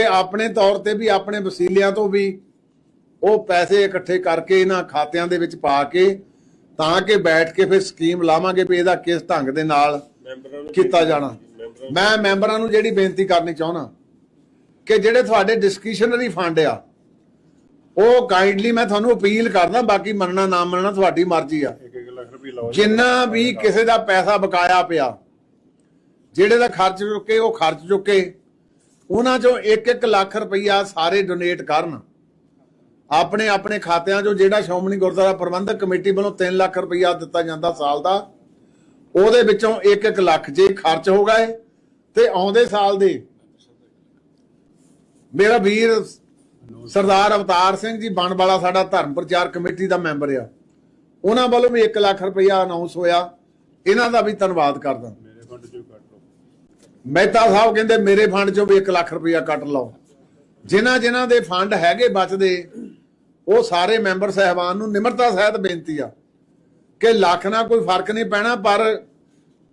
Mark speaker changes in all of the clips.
Speaker 1: ਕਿ ਆਪਣੇ ਤੌਰ ਤੇ ਵੀ ਆਪਣੇ ਵਸੀਲਿਆਂ ਤੋਂ ਵੀ ਉਹ ਪੈਸੇ ਇਕੱਠੇ ਕਰਕੇ ਇਹਨਾਂ ਖਾਤਿਆਂ ਦੇ ਵਿੱਚ ਪਾ ਕੇ ਤਾਂ ਕਿ ਬੈਠ ਕੇ ਫਿਰ ਸਕੀਮ ਲਾਵਾਂਗੇ ਵੀ ਇਹਦਾ ਕਿਸ ਢੰਗ ਦੇ ਨਾਲ ਕੀਤਾ ਜਾਣਾ। ਮੈਂ ਮੈਂਬਰਾਂ ਨੂੰ ਜਿਹੜੀ ਬੇਨਤੀ ਕਰਨੀ ਚਾਹੁੰਦਾ ਕਿ ਜਿਹੜੇ ਤੁਹਾਡੇ ਡਿਸਕ੍ਰਿਸ਼ਨਰੀ ਫੰਡ ਆ ਉਹ ਕਾਈਂਡਲੀ ਮੈਂ ਤੁਹਾਨੂੰ ਅਪੀਲ ਕਰਦਾ ਬਾਕੀ ਮੰਨਣਾ ਨਾ ਮੰਨਣਾ ਤੁਹਾਡੀ ਮਰਜ਼ੀ ਆ।
Speaker 2: 1 ਲੱਖ ਰੁਪਏ ਲਾਓ
Speaker 1: ਜਿੰਨਾ ਵੀ ਕਿਸੇ ਦਾ ਪੈਸਾ ਬਕਾਇਆ ਪਿਆ ਜਿਹੜੇ ਦਾ ਖਰਚ ਚੁੱਕੇ ਉਹ ਖਰਚ ਚੁੱਕੇ। ਉਹਨਾਂ ਚੋਂ 1-1 ਲੱਖ ਰੁਪਈਆ ਸਾਰੇ ਡੋਨੇਟ ਕਰਨ। ਆਪਣੇ ਆਪਣੇ ਖਾਤਿਆਂ 'ਚੋਂ ਜਿਹੜਾ ਸ਼੍ਰੋਮਣੀ ਗੁਰਦੁਆਰਾ ਪ੍ਰਬੰਧਕ ਕਮੇਟੀ ਵੱਲੋਂ 3 ਲੱਖ ਰੁਪਈਆ ਦਿੱਤਾ ਜਾਂਦਾ ਸਾਲ ਦਾ, ਉਹਦੇ ਵਿੱਚੋਂ 1-1 ਲੱਖ ਜੇ ਖਰਚ ਹੋ ਗਏ ਤੇ ਆਉਂਦੇ ਸਾਲ ਦੇ। ਮੇਰਾ ਵੀਰ ਸਰਦਾਰ ਅਵਤਾਰ ਸਿੰਘ ਜੀ ਬਣਵਾਲਾ ਸਾਡਾ ਧਰਮ ਪ੍ਰਚਾਰ ਕਮੇਟੀ ਦਾ ਮੈਂਬਰ ਆ। ਉਹਨਾਂ ਵੱਲੋਂ ਵੀ 1 ਲੱਖ ਰੁਪਈਆ ਅਨਾਉਂਸ ਹੋਇਆ। ਇਹਨਾਂ ਦਾ ਵੀ ਧੰਨਵਾਦ ਕਰਦਾ
Speaker 2: ਮੇਰੇ ਫੰਡ ਚੋਂ ਕੱਟ ਲਓ
Speaker 1: ਮਹਿਤਾ ਸਾਹਿਬ ਕਹਿੰਦੇ, ਮੇਰੇ ਫੰਡ ਚੋਂ ਵੀ 1 ਲੱਖ ਰੁਪਇਆ ਕੱਟ ਲਓ। ਜਿਨ੍ਹਾਂ ਜਿਨ੍ਹਾਂ ਦੇ ਫੰਡ ਹੈਗੇ ਬਚਦੇ, ਉਹ ਸਾਰੇ ਮੈਂਬਰ ਸਹਿਬਾਨ ਨੂੰ ਨਿਮਰਤਾ ਸਹਿਤ ਬੇਨਤੀ ਆ ਕਿ ਲੱਖ ਨਾਲ ਕੋਈ ਫ਼ਰਕ ਨਹੀਂ ਪੈਣਾ, ਪਰ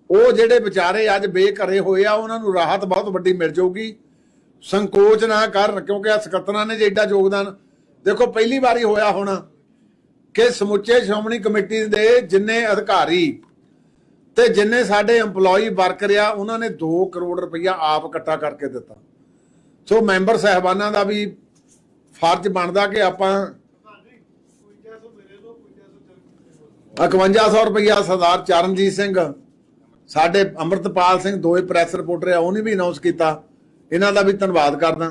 Speaker 1: ਉਹ ਜਿਹੜੇ ਵਿਚਾਰੇ ਅੱਜ ਬੇਘਰੇ ਹੋਏ ਆ, ਉਹਨਾਂ ਨੂੰ ਰਾਹਤ ਬਹੁਤ ਵੱਡੀ ਮਿਲ ਜਾਊਗੀ। ਸੰਕੋਚ ਨਾ ਕਰਨ ਕਿਉਂਕਿ ਆ ਸਕੱਤਰਾਂ ਨੇ ਜੇ ਏਡਾ ਯੋਗਦਾਨ, ਦੇਖੋ ਪਹਿਲੀ ਵਾਰੀ ਹੋਇਆ ਹੋਣਾ ਕਿ ਸਮੁੱਚੇ ਸ਼੍ਰੋਮਣੀ ਕਮੇਟੀ ਦੇ ਜਿੰਨੇ ਅਧਿਕਾਰੀ ਤੇ ਜਿੰਨੇ ਸਾਡੇ EMPLOYE ਵਰਕਰ ਆ ਉਹਨਾਂ ਨੇ 2 ਕਰੋੜ ਰੁਪਈਆ ਆਪ ਇਕੱਠਾ ਕਰਕੇ ਦਿੱਤਾ। ਸੋ ਮੈਂਬਰ ਸਹਿਬਾਨਾਂ ਦਾ ਵੀ ਫਰਜ਼ ਬਣਦਾ ਕਿ ਆਪਾਂ 5100 ਰੁਪਈਆ ਸਰਦਾਰ ਚਰਨਜੀਤ ਸਿੰਘ, ਸਾਡੇ ਅੰਮ੍ਰਿਤਪਾਲ ਸਿੰਘ ਦੋਏ ਪ੍ਰੈਸ ਰਿਪੋਰਟਰ ਆ ਉਹਨੇ ਵੀ ਅਨਾਉਂਸ ਕੀਤਾ। ਇਹਨਾਂ ਦਾ ਵੀ ਧੰਨਵਾਦ ਕਰਦਾ।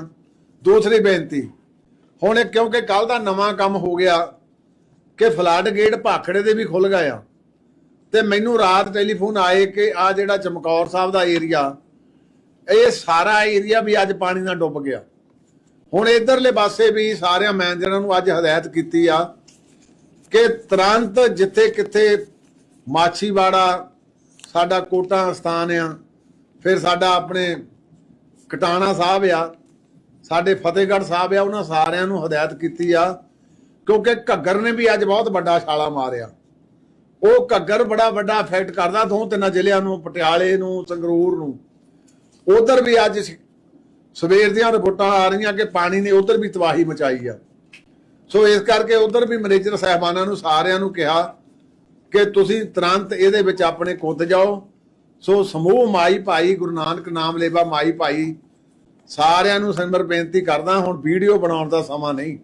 Speaker 1: ਦੂਸਰੀ ਬੇਨਤੀ, ਹੁਣ ਇਹ ਕਿਉਂਕਿ ਕੱਲ ਦਾ ਨਵਾਂ ਕੰਮ ਹੋ ਗਿਆ ਕਿ ਫਲੱਡ ਗੇਟ ਭਾਖੜੇ ਦੇ ਵੀ ਖੁੱਲ ਗਏ ਆ। ਤੇ ਮੈਨੂੰ ਰਾਤ ਟੈਲੀਫੋਨ ਆਏ ਕਿ ਆ ਜਿਹੜਾ ਚਮਕੌਰ ਸਾਹਿਬ ਦਾ ਏਰੀਆ, ਇਹ ਸਾਰਾ ਏਰੀਆ ਵੀ ਅੱਜ ਪਾਣੀ ਨਾਲ ਡੁੱਬ ਗਿਆ। ਹੁਣ ਇਧਰਲੇ ਪਾਸੇ ਵੀ ਸਾਰਿਆਂ ਮੈਨੇਜਰਾਂ ਨੂੰ ਅੱਜ ਹਦਾਇਤ ਕੀਤੀ ਆ ਕਿ ਤੁਰੰਤ ਜਿੱਥੇ ਕਿੱਥੇ ਮਾਛੀਵਾੜਾ ਸਾਡਾ ਕੋਟਾ ਸਥਾਨ ਆ, ਫਿਰ ਸਾਡਾ ਆਪਣੇ ਕਟਾਣਾ ਸਾਹਿਬ ਆ, ਸਾਡੇ ਫਤਿਹਗੜ੍ਹ ਸਾਹਿਬ ਆ, ਉਹਨਾਂ ਸਾਰਿਆਂ ਨੂੰ ਹਦਾਇਤ ਕੀਤੀ ਆ, ਕਿਉਂਕਿ ਘੱਗਰ ਨੇ ਵੀ ਅੱਜ ਬਹੁਤ ਵੱਡਾ ਛਾਲਾ ਮਾਰਿਆ। ਉਹ ਘੱਗਰ ਬੜਾ ਵੱਡਾ ਇਫੈਕਟ ਕਰਦਾ ਦੋ ਤਿੰਨਾਂ ਜ਼ਿਲ੍ਹਿਆਂ ਨੂੰ, ਪਟਿਆਲੇ ਨੂੰ, ਸੰਗਰੂਰ ਨੂੰ। ਉਧਰ ਵੀ ਅੱਜ ਸਵੇਰ ਦੀਆਂ ਰਿਪੋਰਟਾਂ ਆ ਰਹੀਆਂ ਕਿ ਪਾਣੀ ਨੇ ਉਧਰ ਵੀ ਤਬਾਹੀ ਮਚਾਈ ਆ। ਸੋ ਇਸ ਕਰਕੇ ਉਧਰ ਵੀ ਮੈਨੇਜਰ ਸਾਹਿਬਾਨਾਂ ਨੂੰ, ਸਾਰਿਆਂ ਨੂੰ ਕਿਹਾ ਕਿ ਤੁਸੀਂ ਤੁਰੰਤ ਇਹਦੇ ਵਿੱਚ ਆਪਣੇ ਕੁੱਦ ਜਾਓ। ਸੋ ਸਮੂਹ ਮਾਈ ਭਾਈ, ਗੁਰੂ ਨਾਨਕ ਨਾਮ ਲੇਵਾ ਮਾਈ ਭਾਈ, ਸਾਰਿਆਂ ਨੂੰ ਸਿਮਰ ਬੇਨਤੀ ਕਰਦਾ, ਹੁਣ ਵੀਡੀਓ ਬਣਾਉਣ ਦਾ ਸਮਾਂ ਨਹੀਂ।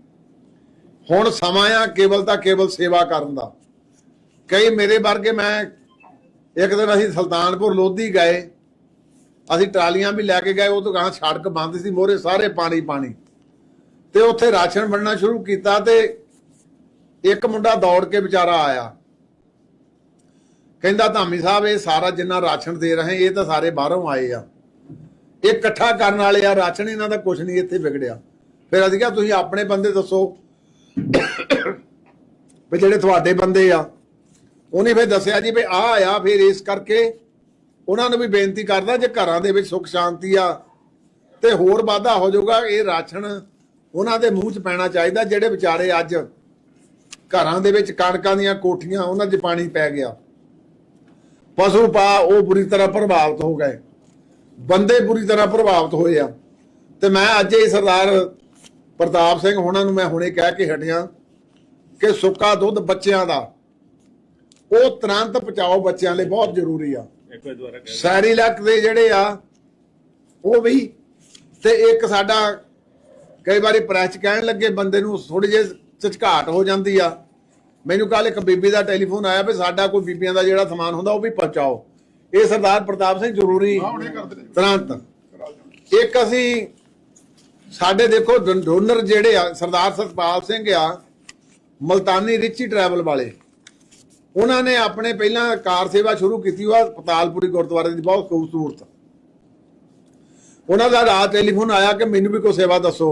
Speaker 1: ਹੁਣ ਸਮਾਂ ਆ ਕੇਵਲ ਤਾਂ ਕੇਵਲ ਸੇਵਾ ਕਰਨ ਦਾ। ਕਈ ਮੇਰੇ ਵਰਗੇ ਮੈਂ ਇੱਕ ਦਿਨ ਅਸੀਂ ਸੁਲਤਾਨਪੁਰ ਲੋਧੀ ਗਏ, ਅਸੀਂ ਟਰਾਲੀਆਂ ਵੀ ਲੈ ਕੇ ਗਏ, ਉਹ ਤੋਂ ਗਾਂ ਸੜਕ ਬੰਦ ਸੀ ਮੋਰੇ ਸਾਰੇ ਪਾਣੀ ਪਾਣੀ। ਤੇ ਉੱਥੇ ਰਾਸ਼ਨ ਵੰਡਣਾ ਸ਼ੁਰੂ ਕੀਤਾ ਤੇ ਇੱਕ ਮੁੰਡਾ ਦੌੜ ਕੇ ਵਿਚਾਰਾ ਆਇਆ। ਕਹਿੰਦਾ, ਧਾਮੀ ਸਾਹਿਬ, ਇਹ ਸਾਰਾ ਜਿੰਨਾ ਰਾਸ਼ਨ ਦੇ ਰਹੇ, ਇਹ ਤਾਂ ਸਾਰੇ ਬਾਹਰੋਂ ਆਏ ਆ। ਇਹ ਇਕੱਠਾ ਕਰਨ ਵਾਲੇ ਆ, ਰਾਸ਼ਨ ਇਹਨਾਂ ਦਾ ਕੁਝ ਨਹੀਂ, ਇੱਥੇ ਵਿਗੜਿਆ। ਫਿਰ ਅਸੀਂ ਕਿਹਾ, ਤੁਸੀਂ ਆਪਣੇ ਬੰਦੇ ਦੱਸੋ ਵੀ ਜਿਹੜੇ ਤੁਹਾਡੇ ਬੰਦੇ ਆ ਉਹਨੇ ਫਿਰ ਦੱਸਿਆ ਜੀ ਵੀ ਆ ਆਇਆ ਫਿਰ ਇਸ ਕਰਕੇ ਉਹਨਾਂ ਨੂੰ ਵੀ ਬੇਨਤੀ ਕਰਦਾ ਜੇ ਘਰਾਂ ਦੇ ਵਿੱਚ ਸੁੱਖ ਸ਼ਾਂਤੀ ਆ ਤੇ ਹੋਰ ਵਾਧਾ ਹੋ ਜਾਊਗਾ, ਇਹ ਰਾਸ਼ਨ ਉਹਨਾਂ ਦੇ ਮੂੰਹ 'ਚ ਪੈਣਾ ਚਾਹੀਦਾ ਜਿਹੜੇ ਵਿਚਾਰੇ ਅੱਜ ਘਰਾਂ ਦੇ ਵਿੱਚ ਕਣਕਾਂ ਦੀਆਂ ਕੋਠੀਆਂ ਉਹਨਾਂ 'ਚ ਪਾਣੀ ਪੈ ਗਿਆ। ਪਸ਼ੂ ਪਾ ਉਹ ਬੁਰੀ ਤਰ੍ਹਾਂ ਪ੍ਰਭਾਵਿਤ ਹੋ ਗਏ। ਬੰਦੇ ਬੁਰੀ ਤਰ੍ਹਾਂ ਪ੍ਰਭਾਵਿਤ ਹੋਏ ਆ। ਤੇ ਮੈਂ ਅੱਜ ਹੀ ਸਰਦਾਰ ਪ੍ਰਤਾਪ ਸਿੰਘ ਹੋਣਾ ਨੂੰ ਮੈਂ ਹੁਣੇ ਕਹਿ ਕੇ ਹਟਿਆ ਕਿ ਸੁੱਕਾ ਦੁੱਧ ਬੱਚਿਆਂ ਦਾ ਉਹ ਤੁਰੰਤ ਪਹੁੰਚਾਓ ਬੱਚਿਆਂ ਲਈ ਬਹੁਤ ਜ਼ਰੂਰੀ ਆ। ਸ਼ਹਿਰੀ ਇਲਾਕੇ ਦੇ ਜਿਹੜੇ ਆ ਉਹ ਵੀ ਤੇ ਇੱਕ ਸਾਡਾ ਕਈ ਵਾਰੀ ਪ੍ਰੈਸ 'ਚ ਕਹਿਣ ਲੱਗੇ ਬੰਦੇ ਨੂੰ ਥੋੜੀ ਜਿਹੀ ਝਚਕਾਟ ਹੋ ਜਾਂਦੀ ਆ। ਮੈਨੂੰ ਕੱਲ ਇੱਕ ਬੀਬੀ ਦਾ ਟੈਲੀਫੋਨ ਆਇਆ ਵੀ ਸਾਡਾ ਕੋਈ ਬੀਬੀਆਂ ਦਾ ਜਿਹੜਾ ਸਮਾਨ ਹੁੰਦਾ ਉਹ ਵੀ ਪਹੁੰਚਾਓ। ਇਹ ਸਰਦਾਰ ਪ੍ਰਤਾਪ ਸਿੰਘ ਜ਼ਰੂਰੀ ਤੁਰੰਤ। ਇੱਕ ਅਸੀਂ ਸਾਡੇ ਦੇਖੋ ਡੋਨਰ ਜਿਹੜੇ ਆ ਸਰਦਾਰ ਸਤਪਾਲ ਸਿੰਘ ਆ ਮਲਤਾਨੀ ਰਿਚੀ ਟਰੈਵਲ ਵਾਲੇ। ਉਹਨਾਂ ਨੇ ਆਪਣੇ ਪਹਿਲਾਂ ਕਾਰ ਸੇਵਾ ਸ਼ੁਰੂ ਕੀਤੀ ਉਹ ਪਤਾਲਪੁਰੀ ਗੁਰਦੁਆਰੇ ਦੀ ਬਹੁਤ ਖੂਬਸੂਰਤ। ਉਹਨਾਂ ਦਾ ਰਾਤ ਟੈਲੀਫੋਨ ਆਇਆ ਕਿ ਮੈਨੂੰ ਵੀ ਕੋਈ ਸੇਵਾ ਦੱਸੋ।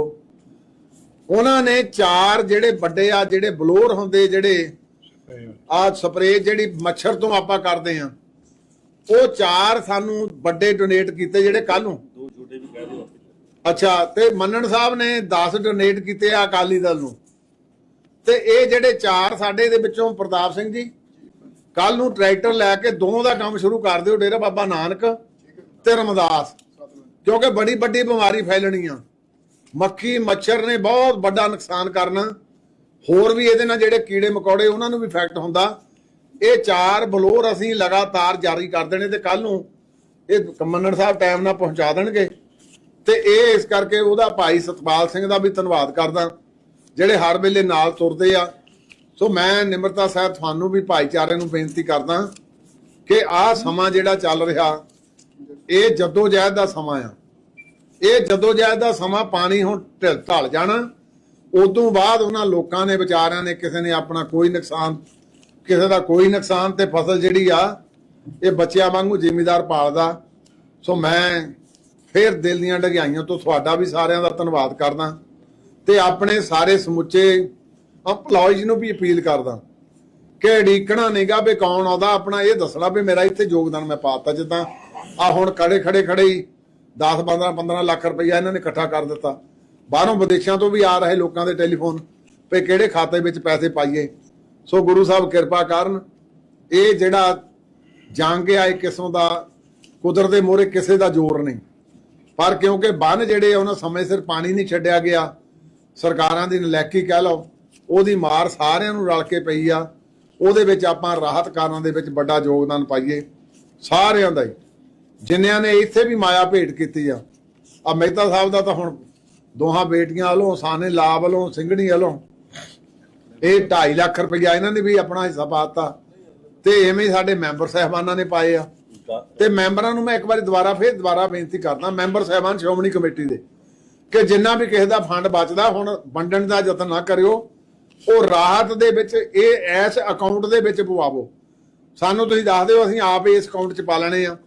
Speaker 1: ਉਹਨਾਂ ਨੇ ਚਾਰ ਜਿਹੜੇ ਵੱਡੇ ਆ ਜਿਹੜੇ ਬਲੋਰ ਹੁੰਦੇ ਜਿਹੜੇ ਆ ਸਪਰੇ ਜਿਹੜੀ ਮੱਛਰ ਤੋਂ ਆਪਾਂ ਕਰਦੇ ਆ ਉਹ ਚਾਰ ਸਾਨੂੰ ਵੱਡੇ ਡੋਨੇਟ ਕੀਤੇ ਜਿਹੜੇ ਕੱਲ ਨੂੰ।
Speaker 2: ਦੋ ਛੋਟੇ ਵੀ ਕਹਿ ਦਿਓ
Speaker 1: ਅੱਛਾ ਤੇ ਮੰਨਣ ਸਾਹਿਬ ਨੇ 10 ਡੋਨੇਟ ਕੀਤੇ ਆ ਅਕਾਲੀ ਦਲ ਨੂੰ। ਤੇ ਇਹ ਜਿਹੜੇ ਚਾਰ ਸਾਡੇ ਦੇ ਵਿੱਚੋਂ ਪ੍ਰਤਾਪ ਸਿੰਘ ਜੀ ਕੱਲ ਨੂੰ ਟਰੈਕਟਰ ਲੈ ਕੇ ਦੋਵਾਂ ਦਾ ਕੰਮ ਸ਼ੁਰੂ ਕਰ ਦਿਓ ਡੇਰਾ ਬਾਬਾ ਨਾਨਕ ਤੇ ਰਮਦਾਸ। ਕਿਉਂਕਿ ਬੜੀ ਵੱਡੀ ਬਿਮਾਰੀ ਫੈਲਣੀ ਆ। ਮੱਖੀ, ਮੱਛਰ ਨੇ ਬਹੁਤ ਵੱਡਾ ਨੁਕਸਾਨ ਕਰਨਾ। ਹੋਰ ਵੀ ਇਹਦੇ ਨਾਲ ਜਿਹੜੇ ਕੀੜੇ ਮਕੌੜੇ, ਉਹਨਾਂ ਨੂੰ ਵੀ ਇਫੈਕਟ ਹੁੰਦਾ। ਇਹ ਚਾਰ ਬਲੋਰ ਅਸੀਂ ਲਗਾਤਾਰ ਜਾਰੀ ਕਰ ਦੇਣੇ ਤੇ ਕੱਲ ਨੂੰ ਇਹ ਕਮੰਨਰ ਸਾਹਿਬ ਟਾਈਮ ਨਾਲ ਪਹੁੰਚਾ ਦੇਣਗੇ। ਤੇ ਇਹ ਇਸ ਕਰਕੇ ਉਹਦਾ ਭਾਈ ਸਤਪਾਲ ਸਿੰਘ ਦਾ ਵੀ ਧੰਨਵਾਦ ਕਰਦਾ। ਜਿਹੜੇ ਹਰ ਵੇਲੇ ਨਾਲ ਤੁਰਦੇ ਆ ਸੋ ਮੈਂ ਨਿਮਰਤਾ ਸਾਹਿਬ ਤੁਹਾਨੂੰ ਵੀ ਭਾਈਚਾਰੇ ਨੂੰ ਬੇਨਤੀ ਕਰਦਾ ਕਿ ਆਹ ਸਮਾਂ ਜਿਹੜਾ ਚੱਲ ਰਿਹਾ, ਇਹ ਜਦੋਜਹਿਦ ਦਾ ਸਮਾਂ ਆ। ਇਹ ਜਦੋਜਹਿਦ ਦਾ ਸਮਾਂ ਪਾਣੀ ਹੁਣ ਢਲ ਢਲ ਜਾਣਾ। ਉਦੋਂ ਬਾਅਦ ਉਹਨਾਂ ਲੋਕਾਂ ਨੇ, ਵਿਚਾਰਿਆਂ ਨੇ, ਕਿਸੇ ਨੇ ਆਪਣਾ ਕੋਈ ਨੁਕਸਾਨ, ਕਿਸੇ ਦਾ ਕੋਈ ਨੁਕਸਾਨ ਤੇ ਫਸਲ ਜਿਹੜੀ ਆ, ਇਹ ਬੱਚਿਆਂ ਵਾਂਗੂ ਜ਼ਿਮੀਦਾਰ ਪਾਲਦਾ। ਸੋ ਮੈਂ ਫੇਰ ਦਿਲ ਦੀਆਂ ਡਗਾਈਆਂ ਤੋਂ ਤੁਹਾਡਾ ਵੀ ਸਾਰਿਆਂ ਦਾ ਧੰਨਵਾਦ ਕਰਦਾ ਤੇ ਆਪਣੇ ਸਾਰੇ ਸਮੁੱਚੇ EMPLOYEES ਨੂੰ ਵੀ ਅਪੀਲ ਕਰਦਾ। ਕਿ ਢੀਕਣਾ ਨਹੀਂਗਾ ਵੀ ਕੌਣ ਆਉਂਦਾ ਆਪਣਾ ਇਹ ਦੱਸਣਾ ਵੀ ਮੇਰਾ ਇੱਥੇ ਯੋਗਦਾਨ ਮੈਂ ਪਾਤਾ ਜਿੱਦਾਂ ਆ ਹੁਣ ਖੜੇ ਖੜੇ ਖੜੇ ਹੀ 10 15 15 ਲੱਖ ਰੁਪਈਆ ਇਹਨਾਂ ਨੇ ਇਕੱਠਾ ਕਰ ਦਿੱਤਾ। ਬਾਹਰੋਂ ਵਿਦੇਸ਼ਾਂ ਤੋਂ ਵੀ ਆ ਰਹੇ ਲੋਕਾਂ ਦੇ ਟੈਲੀਫੋਨ ਵੀ ਕਿਹੜੇ ਖਾਤੇ ਵਿੱਚ ਪੈਸੇ ਪਾਈਏ। ਸੋ ਗੁਰੂ ਸਾਹਿਬ ਕਿਰਪਾ ਕਰਨ ਇਹ ਜਿਹੜਾ ਜੰਗ ਆ ਇੱਕ ਕਿਸਮ ਦਾ ਕੁਦਰਤ ਦੇ ਮੋਹਰੇ ਕਿਸੇ ਦਾ ਜ਼ੋਰ ਨਹੀਂ। ਪਰ ਕਿਉਂਕਿ ਬੰਨ ਜਿਹੜੇ ਆ, ਉਹਨਾਂ ਸਮੇਂ ਸਿਰ ਪਾਣੀ ਨਹੀਂ ਛੱਡਿਆ ਗਿਆ। ਸਰਕਾਰਾਂ ਦੀ ਨਲੈਕੀ ਕਹਿ ਲਓ ਉਹਦੀ ਮਾਰ ਸਾਰਿਆਂ ਨੂੰ ਰਲ ਕੇ ਪਈ ਆ। ਉਹਦੇ ਵਿੱਚ ਆਪਾਂ ਰਾਹਤ ਕਾਰਾਂ ਦੇ ਵਿੱਚ ਵੱਡਾ ਯੋਗਦਾਨ ਪਾਈਏ। ਸਾਰਿਆਂ ਦਾ ਹੀ। ਜਿਨ੍ਹਾਂ ਨੇ ਇੱਥੇ ਵੀ ਮਾਇਆ ਭੇਟ ਕੀਤੀ ਆ। ਆ ਮਹਿਤਾ ਸਾਹਿਬ ਦਾ ਤਾਂ ਹੁਣ ਦੋਹਾਂ ਬੇਟੀਆਂ ਵੱਲੋਂ, ਸਾਨੇ ਲਾ ਵੱਲੋਂ, ਸਿੰਘਣੀ ਵੱਲੋਂ ਇਹ 2.5 ਲੱਖ ਰੁਪਇਆ ਇਹਨਾਂ ਨੇ ਵੀ ਆਪਣਾ ਹਿੱਸਾ ਪਾਤਾ ਤੇ ਐਵੇਂ ਹੀ ਸਾਡੇ ਮੈਂਬਰ ਸਾਹਿਬਾਨਾਂ ਨੇ ਪਾਏ ਆ। ਤੇ ਮੈਂਬਰਾਂ ਨੂੰ ਮੈਂ ਇੱਕ ਵਾਰੀ ਦੁਬਾਰਾ ਫੇਰ ਦੁਬਾਰਾ ਬੇਨਤੀ ਕਰਦਾ, ਮੈਂਬਰ ਸਾਹਿਬਾਨ ਸ਼੍ਰੋਮਣੀ ਕਮੇਟੀ ਦੇ, ਕਿ ਜਿੰਨਾ ਵੀ ਕਿਸੇ ਦਾ ਫੰਡ ਬਚਦਾ, ਹੁਣ ਵੰਡਣ ਦਾ ਯਤਨ ਨਾ ਕਰਿਓ। ਉਹ ਰਾਹਤ ਦੇ ਵਿੱਚ, ਇਹ ਐਸ ਅਕਾਊਂਟ ਦੇ ਵਿੱਚ ਪਵਾਵੋ। ਸਾਨੂੰ ਤੁਸੀਂ ਦੱਸ ਦਿਓ, ਅਸੀਂ ਆਪ ਇਸ ਅਕਾਊਂਟ 'ਚ ਪਾ ਲੈਣੇ ਆ।